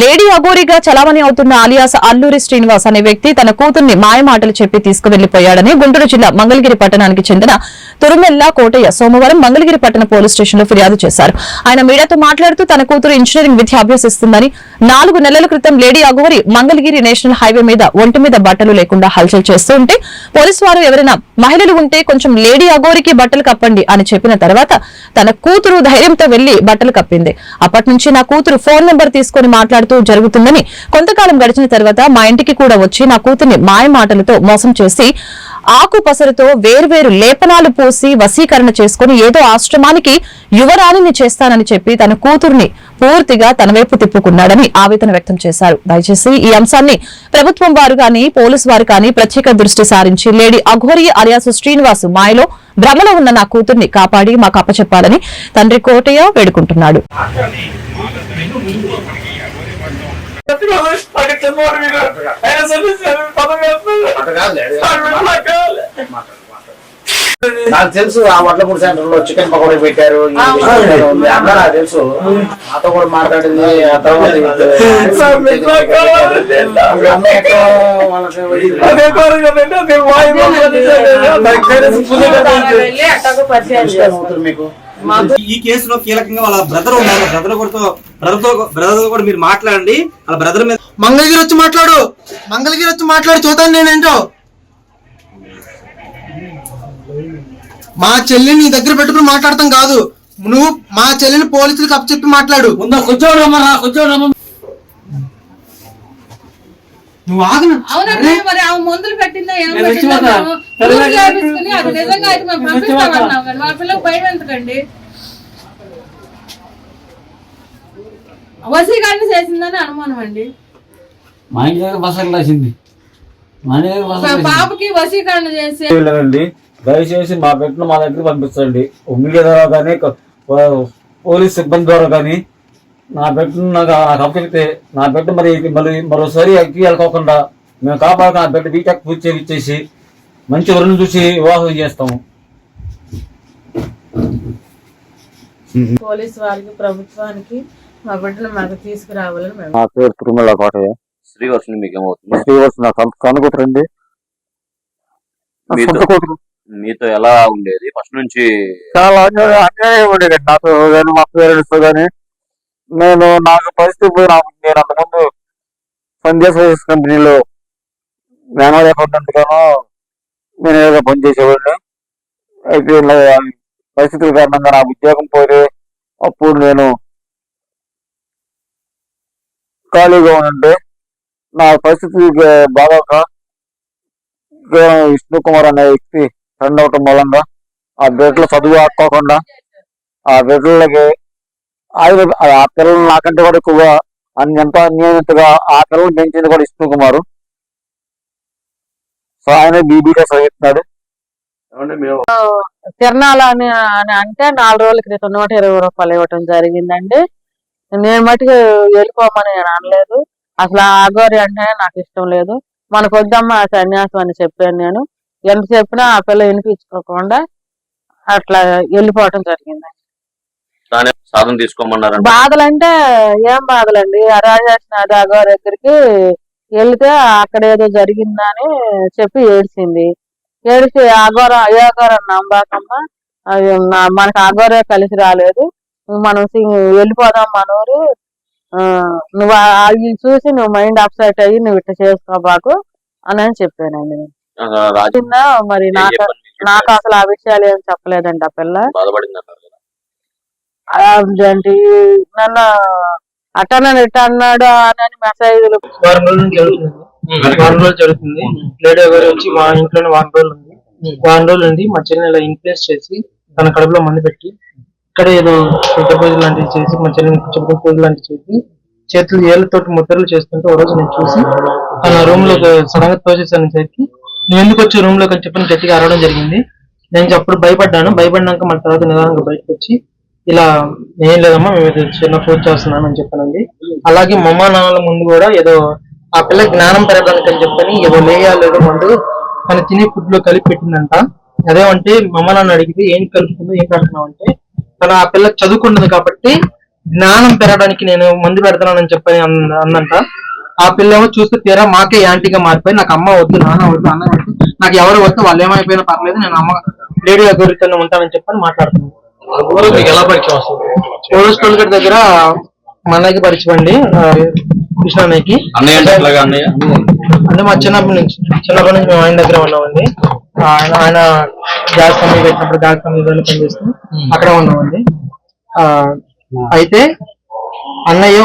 Lady అఘోరిగా చలామణి అవుతున్న alias Alluri Srinivas అనే వ్యక్తి తన కూతుర్ని మాయమాటలు చెప్పి తీసుకువెళ్ళిపోయాడని గుంటూరు జిల్లా మంగళగిరి పట్టణానికి చెందిన తురుమెల్ల కోటయ్య సోమవారం మంగళగిరి పట్టణ పోలీస్ స్టేషన్లో ఫిర్యాదు చేశారు. ఆయన మీడియాతో మాట్లాడుతూ తన కూతురు ఇంజనీరింగ్ విద్య అభ్యసిస్తుందని నాలుగు నెలల క్రితం lady Aghori Mangalagiri national highway మీద ఒంటి మీద బట్టలు లేకుండా హల్చల్ చేస్తూ ఉంటే పోలీసు వారు ఎవరైనా మహిళలు ఉంటే కొంచెం లేడీ అఘోరికి బట్టలు కప్పండి అని చెప్పిన తర్వాత తన కూతురు ధైర్యంతో వెళ్ళి బట్టలు కప్పింది. అప్పటి నుంచి నా కూతురు ఫోన్ నెంబర్ తీసుకుని మాట్లాడుతూ జరుగుతుందని కొంతకాలం గడిచిన తర్వాత మా ఇంటికి కూడా వచ్చి నా కూతుర్ని మాయ మాటలతో మోసం చేసి ఆకు పసరుతో వేర్వేరు లేపనాలు పోసి వశీకరణ చేసుకుని ఏదో ఆశ్రమానికి యువరాణిని చేస్తానని చెప్పి తన కూతుర్ని పూర్తిగా తన వైపు తిప్పుకున్నాడని ఆవేదన వ్యక్తం చేశారు. దయచేసి ఈ అంశాన్ని ప్రభుత్వం వారు కాని పోలీసు వారు కానీ ప్రత్యేక దృష్టి సారించి లేడీ అఘోరి అలియాసు శ్రీనివాసు మాయలో భ్రమలో ఉన్న నా కూతుర్ని కాపాడి మాకు అప్పచెప్పాలని తండ్రి కోటయ్య వేడుకుంటున్నాడు. నాకు తెలుసు ఆ వడ్లపూడి సెంటర్లో చికెన్ పకోడీ పెట్టారు. అన్నా నాకు తెలుసు నాతో కూడా మాట్లాడింది ఆ తర్వాత మీకు ఈ కేసులో కీలకంగా వాళ్ళ బ్రదర్ ఉన్నారు బ్రదర్ కూడా బ్రదర్తో బ్రదర్ కూడా మీరు మాట్లాడండి. వాళ్ళ బ్రదర్ మీద మంగళగిరి వచ్చి మాట్లాడు. మంగళగిరి వచ్చి మాట్లాడు చూద్దాం నేనేంటో. మా చెల్లిని నీ దగ్గర పెట్టుకుని మాట్లాడతాం కాదు. నువ్వు మా చెల్లిని పోలీసులకు అప్పచెప్పి మాట్లాడు. నువ్వు ఆగను? అవునండి మరి ఆమె మందులు పెట్టిందా ఏం పెట్టిందా మేము ఊరు చేపించుకుని అది నిజంగా అయితే మేము పంపిస్తామన్నాం కానీ మా పిల్లలకు భయం ఎందుకండి? వసీకరణ చేసిందని అనుమానం అండి. మా ఇంటి దగ్గర రాసింది. మా ఇంటి దగ్గర రాసింది. పాపకి వసీకరణ చేసి దయచేసి మా పెట్టిన మా దగ్గర పంపించండి. ఓ మీడియా ద్వారా కానీ పోలీస్ సిబ్బంది ద్వారా కానీ నా పెట్టిన నాకు నాకు అప్పచెప్తే నా బిడ్డ మరి మరి మరోసారి అగ్గి వెళ్ళకోకుండా మేము కాపాడుకు నా బిడ్డ బీటెక్ పూర్తి చేయించేసి మంచి వరుణ్ చూసి వివాహం చేస్తాము. పోలీస్ వారికి ప్రభుత్వానికి మా బిడ్డను మాకు తీసుకురావాలని మేము నా పేరు తిరుమల కోటయ్య. శ్రీవర్షుని మీకు ఏమవుతుంది? శ్రీవర్స్ నా సొంత కనుకూతురండి. నా మీతో- ఎలా ఉండేది? ఫస్ట్ నుంచి చాలా అన్యాయం అన్యాయం ఉండేది. నాతో కానీ మా పేరెంట్స్ కానీ నేను నాకు పరిస్థితి పోయి నాకు నేను అంతకుముందు సంధ్యా సర్వీస్ కంపెనీలో మేనేజర్ అకౌంటెంట్ గాను మేనేజర్గా పనిచేసేవాడిని అయితే ఇలా పరిస్థితుల కారణంగా నా ఉద్యోగం పోతే అప్పుడు నేను ఖాళీగా ఉంటే నా పరిస్థితి బాగాక విష్ణు కుమార్ అనే వ్యక్తి ఫ్రెండ్ అవటం మూలంగా ఆ బిడ్డలు చదువు ఆడుకోకుండా ఆ బిడ్డలకి ఆయన ఆ పిల్లలు నాకంటే కూడా ఎక్కువగా అన్ని ఎంతో అన్యాయంగా ఆ పిల్లలు పెంచింది కూడా విష్ణు కుమారు సో ఆయన బీబీగా మేము తిరణాల అని అని అంటే నాలుగు రోజుల క్రితం నూట ఇరవై రూపాయలు ఇవ్వటం జరిగిందండి. నేను మటుకు వెళ్ళిపోమని నేను అనలేదు. అసలు ఆ అగోరి అంటే నాకు ఇష్టం లేదు. మనకు వద్దమ్మా సన్యాసం అని చెప్పాను నేను. ఎంత చెప్పినా ఆ పిల్ల వినిపించుకోకుండా అట్లా వెళ్ళిపోవటం జరిగింది. సాధన తీసుకోమన్నారంట. బాధలంటే ఏం బాధలండి? ఆ రాజేష్నాథ్ అగోరి దగ్గరికి వెళ్తే అక్కడ ఏదో జరిగిందని చెప్పి ఏడ్చింది. ఏడిచి అఘోర ఏ నమ్మాకమ్మా అది నా- మనకి అఘోరే కలిసి రాలేదు. మనం వెళ్ళిపోదాం మన ఊరు ఆ, నువ్వు అవి చూసి నువ్వు మైండ్ అప్సెట్ అయ్యి నువ్వు ఇట్లా చేసుకోబాకు అని అని చెప్పానండి చిన్న మరి నాకు నాకు అసలు ఆ విషయాలు ఏం చెప్పలేదండి ఆ పిల్ల. అదేంటి నన్ను అట్టన ఇట్ట అన్నాడు అని మెసేజ్లు. వారం రోజుల జరుగుతుంది. వారం రోజులు జరుగుతుంది. లేడీ గారు వచ్చి మా ఇంట్లోనే వారం రోజులు ఉంది. వారం రోజులు ఉంది. మా చెల్లిని ఇలా ఇన్ఫ్లుయెన్స్ చేసి తన కడుపులో మందు పెట్టి ఇక్కడ ఏదో పెద్ద పూజలు లాంటివి చేసి మా చెల్లిని కూర్చోబెట్టి పూజ లాంటివి చేసి చేతులు ఏళ్ళతోటి ముద్రలు చేస్తుంటే ఒక రోజు నేను చూసి తన రూమ్లో సడన్గా తోచేసాను సరికి నేను ఎందుకు వచ్చి రూమ్లోకి అని చెప్పి గట్టిగా అరవడం జరిగింది. నేను అప్పుడు భయపడ్డాను. భయపడినాక మన తర్వాత నిదానంగా బయటకు వచ్చి ఇలా ఏం లేదమ్మా మేము చిన్న పూజ చేస్తున్నాను అని చెప్పానండి. అలాగే మా అమ్మ నాన్నల ముందు కూడా ఏదో ఆ పిల్ల జ్ఞానం పెరగడానికి అని చెప్పని ఏదో లేయాలి ఏదో ముందు తను తినే ఫుడ్లో కలిపి పెట్టిందంట. అదేమంటే మా అమ్మ నాన్న అడిగితే ఏం కలుపుతుందో ఏం కలుపుతున్నావు అంటే తన ఆ పిల్ల చదువుకున్నది కాబట్టి జ్ఞానం పెరగడానికి నేను మందు పెడతానని చెప్పని అన్న- అందంట ఆ పిల్లేమో చూస్తే తీరా మాకే యాంటీగా మారిపోయి నాకు అమ్మ వద్దు నాన్న వద్దు అన్న వద్దు నాకు ఎవరు వద్దు వాళ్ళు ఏమైపోయినా పర్లేదు నేను అమ్మ లేడీ అగోరితోనే ఉంటానని చెప్పని మాట్లాడుతున్నాను ఎలా పరిచయం వస్తుంది? దగ్గర మా అన్నయ్యకి పరిచయం అండి అన్నయ్య? అంటే మా చిన్నప్పటి నుంచి చిన్నప్పటి నుంచి మేము ఆయన దగ్గర ఉన్నామండి. ఆయన ఆయన గ్యాస్ కంపెనీ పెట్టినప్పుడు గ్యాస్ కంపెనీలో పనిచేస్తూ అక్కడ ఉన్నామండి. ఆ, అయితే అన్నయ్య